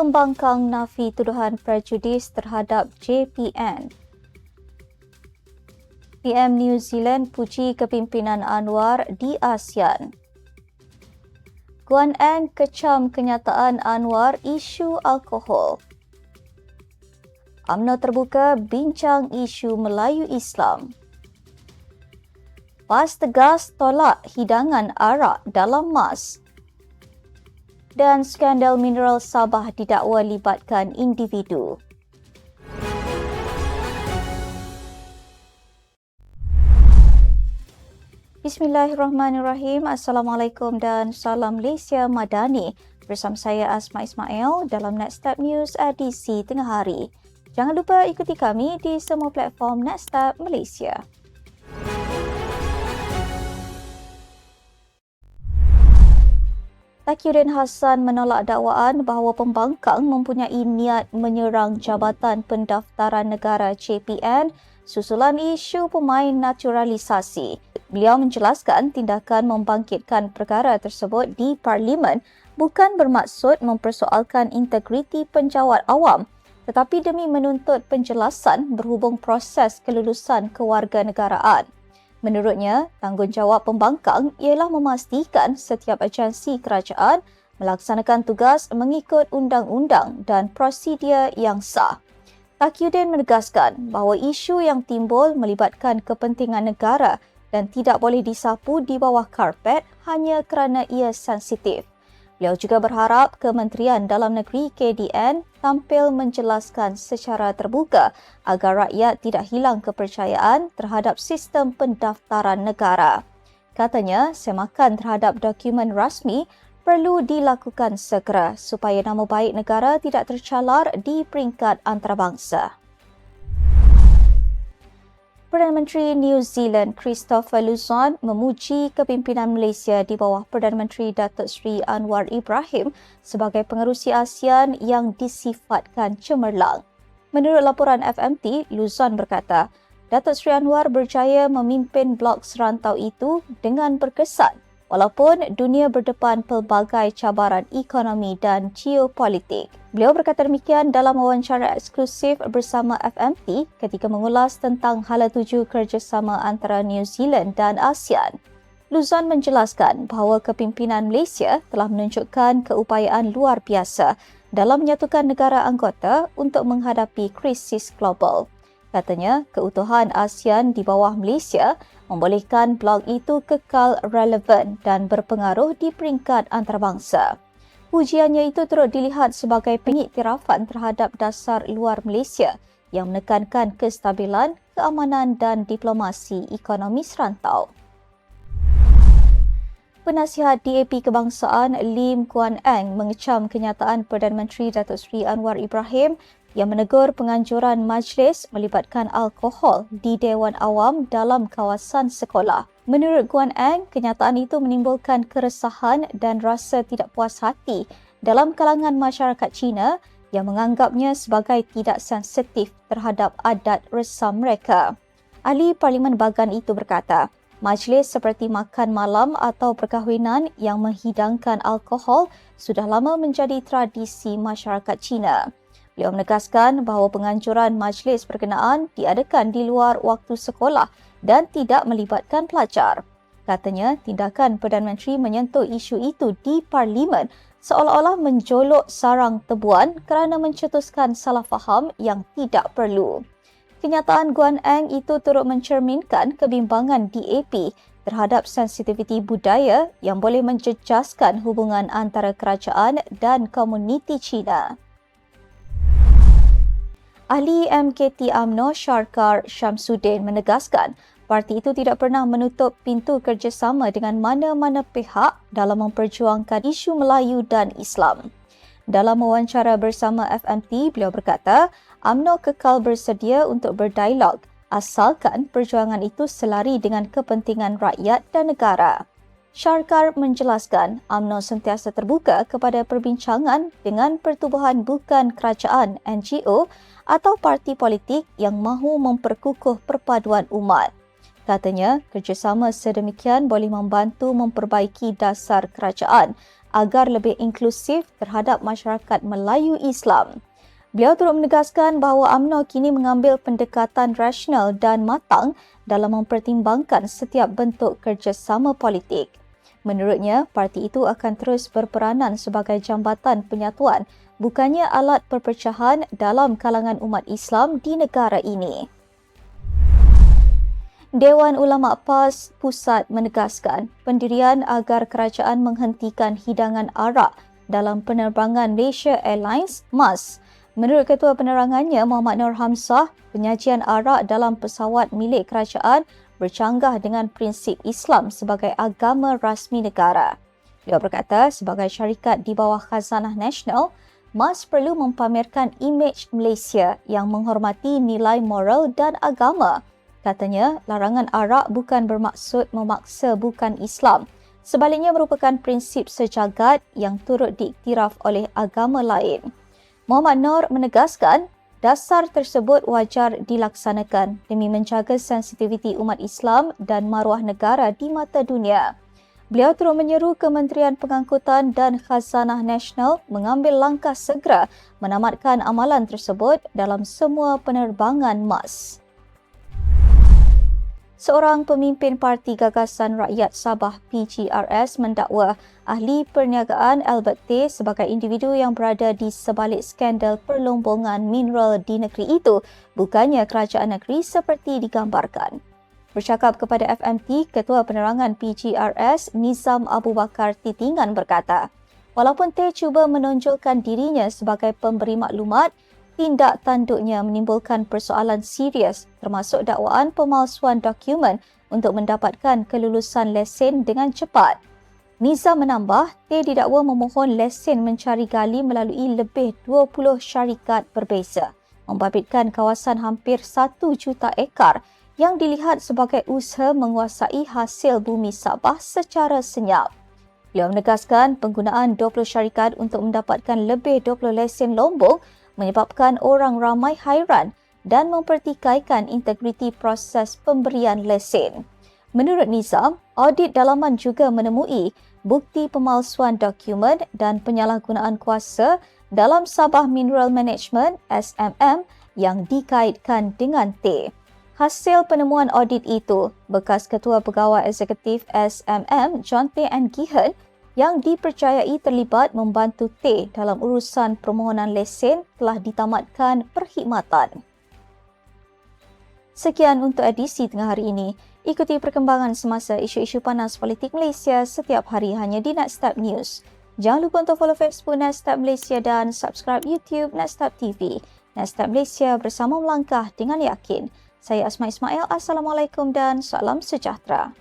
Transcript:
pembangkang nafi tuduhan prejudis terhadap JPN. PM New Zealand puji kepimpinan Anwar di ASEAN. Guan Eng kecam kenyataan Anwar isu alkohol. UMNO terbuka bincang isu Melayu Islam. PAS tegas tolak hidangan arak dalam mas. Dan skandal mineral Sabah didakwa libatkan individu. Bismillahirrahmanirrahim. Assalamualaikum dan salam Malaysia Madani. Bersama saya Asma Ismail dalam Next Step News edisi tengah hari. Jangan lupa ikuti kami di semua platform Next Step Malaysia. Takiuddin Hassan menolak dakwaan bahawa pembangkang mempunyai niat menyerang Jabatan Pendaftaran Negara JPN susulan isu pemain naturalisasi. Beliau menjelaskan tindakan membangkitkan perkara tersebut di Parlimen bukan bermaksud mempersoalkan integriti penjawat awam tetapi demi menuntut penjelasan berhubung proses kelulusan kewarganegaraan. Menurutnya, tanggungjawab pembangkang ialah memastikan setiap agensi kerajaan melaksanakan tugas mengikut undang-undang dan prosedur yang sah. Takiuddin menegaskan bahawa isu yang timbul melibatkan kepentingan negara dan tidak boleh disapu di bawah karpet hanya kerana ia sensitif. Beliau juga berharap Kementerian Dalam Negeri KDN tampil menjelaskan secara terbuka agar rakyat tidak hilang kepercayaan terhadap sistem pendaftaran negara. Katanya, semakan terhadap dokumen rasmi perlu dilakukan segera supaya nama baik negara tidak tercalar di peringkat antarabangsa. Perdana Menteri New Zealand Christopher Luzon memuji kepimpinan Malaysia di bawah Perdana Menteri Datuk Seri Anwar Ibrahim sebagai pengerusi ASEAN yang disifatkan cemerlang. Menurut laporan FMT, Luzon berkata, Datuk Seri Anwar berjaya memimpin blok serantau itu dengan berkesan walaupun dunia berdepan pelbagai cabaran ekonomi dan geopolitik. Beliau berkata demikian dalam wawancara eksklusif bersama FMT ketika mengulas tentang hala tuju kerjasama antara New Zealand dan ASEAN. Luzon menjelaskan bahawa kepimpinan Malaysia telah menunjukkan keupayaan luar biasa dalam menyatukan negara anggota untuk menghadapi krisis global. Katanya, keutuhan ASEAN di bawah Malaysia membolehkan blok itu kekal relevan dan berpengaruh di peringkat antarabangsa. Pujiannya itu turut dilihat sebagai pengiktirafan terhadap dasar luar Malaysia yang menekankan kestabilan, keamanan dan diplomasi ekonomi serantau. Penasihat DAP Kebangsaan Lim Kuan Eng mengecam kenyataan Perdana Menteri Datuk Seri Anwar Ibrahim yang menegur penganjuran majlis melibatkan alkohol di Dewan Awam dalam kawasan sekolah. Menurut Guan Eng, kenyataan itu menimbulkan keresahan dan rasa tidak puas hati dalam kalangan masyarakat Cina yang menganggapnya sebagai tidak sensitif terhadap adat resam mereka. Ahli Parlimen Bagan itu berkata, majlis seperti makan malam atau perkahwinan yang menghidangkan alkohol sudah lama menjadi tradisi masyarakat Cina. Beliau menegaskan bahawa penganjuran majlis berkenaan diadakan di luar waktu sekolah dan tidak melibatkan pelajar. Katanya, tindakan Perdana Menteri menyentuh isu itu di Parlimen seolah-olah menjolok sarang tebuan kerana mencetuskan salah faham yang tidak perlu. Kenyataan Guan Eng itu turut mencerminkan kebimbangan DAP terhadap sensitiviti budaya yang boleh menjejaskan hubungan antara kerajaan dan komuniti Cina. Ahli MKT AMNO Sharkar Shamsuddin menegaskan parti itu tidak pernah menutup pintu kerjasama dengan mana-mana pihak dalam memperjuangkan isu Melayu dan Islam. Dalam wawancara bersama FMT, beliau berkata, AMNO kekal bersedia untuk berdialog asalkan perjuangan itu selari dengan kepentingan rakyat dan negara. Sharkar menjelaskan UMNO sentiasa terbuka kepada perbincangan dengan pertubuhan bukan kerajaan NGO atau parti politik yang mahu memperkukuh perpaduan umat. Katanya, kerjasama sedemikian boleh membantu memperbaiki dasar kerajaan agar lebih inklusif terhadap masyarakat Melayu Islam. Beliau turut menegaskan bahawa UMNO kini mengambil pendekatan rasional dan matang dalam mempertimbangkan setiap bentuk kerjasama politik. Menurutnya, parti itu akan terus berperanan sebagai jambatan penyatuan, bukannya alat perpecahan dalam kalangan umat Islam di negara ini. Dewan Ulama PAS Pusat menegaskan pendirian agar kerajaan menghentikan hidangan arak dalam penerbangan Malaysia Airlines MAS Menurut Ketua Penerangannya Muhammad Nur Hamzah, penyajian arak dalam pesawat milik kerajaan bercanggah dengan prinsip Islam sebagai agama rasmi negara. Beliau berkata, sebagai syarikat di bawah Khazanah Nasional, MAS perlu mempamerkan imej Malaysia yang menghormati nilai moral dan agama. Katanya, larangan arak bukan bermaksud memaksa bukan Islam. Sebaliknya merupakan prinsip sejagat yang turut diiktiraf oleh agama lain. Muhammad Nur menegaskan dasar tersebut wajar dilaksanakan demi menjaga sensitiviti umat Islam dan maruah negara di mata dunia. Beliau terus menyeru Kementerian Pengangkutan dan Khazanah Nasional mengambil langkah segera menamatkan amalan tersebut dalam semua penerbangan MAS seorang pemimpin Parti Gagasan Rakyat Sabah PGRS mendakwa ahli perniagaan Albert Tay sebagai individu yang berada di sebalik skandal perlombongan mineral di negeri itu bukannya kerajaan negeri seperti digambarkan. Bercakap kepada FMT, Ketua Penerangan PGRS Nizam Abu Bakar Titingan berkata, walaupun Tay cuba menonjolkan dirinya sebagai pemberi maklumat, tindak tanduknya menimbulkan persoalan serius termasuk dakwaan pemalsuan dokumen untuk mendapatkan kelulusan lesen dengan cepat. Niza menambah, T didakwa memohon lesen mencari gali melalui lebih 20 syarikat berbeza, membabitkan kawasan hampir 1 juta ekar yang dilihat sebagai usaha menguasai hasil bumi Sabah secara senyap. Beliau menegaskan penggunaan 20 syarikat untuk mendapatkan lebih 20 lesen lombong menyebabkan orang ramai hairan dan mempertikaikan integriti proses pemberian lesen. Menurut Nizam, audit dalaman juga menemui bukti pemalsuan dokumen dan penyalahgunaan kuasa dalam Sabah Mineral Management SMM yang dikaitkan dengan T. Hasil penemuan audit itu, bekas Ketua Pegawai Eksekutif SMM John T. N. Gihan yang dipercayai terlibat membantu T dalam urusan permohonan lesen telah ditamatkan perkhidmatan. Sekian untuk edisi tengah hari ini. Ikuti perkembangan semasa isu-isu panas politik Malaysia setiap hari hanya di Nextstep News. Jangan lupa untuk follow Facebook Nextstep Malaysia dan subscribe YouTube Nextstep TV. Nextstep Malaysia bersama melangkah dengan yakin. Saya Asma Ismail. Assalamualaikum dan salam sejahtera.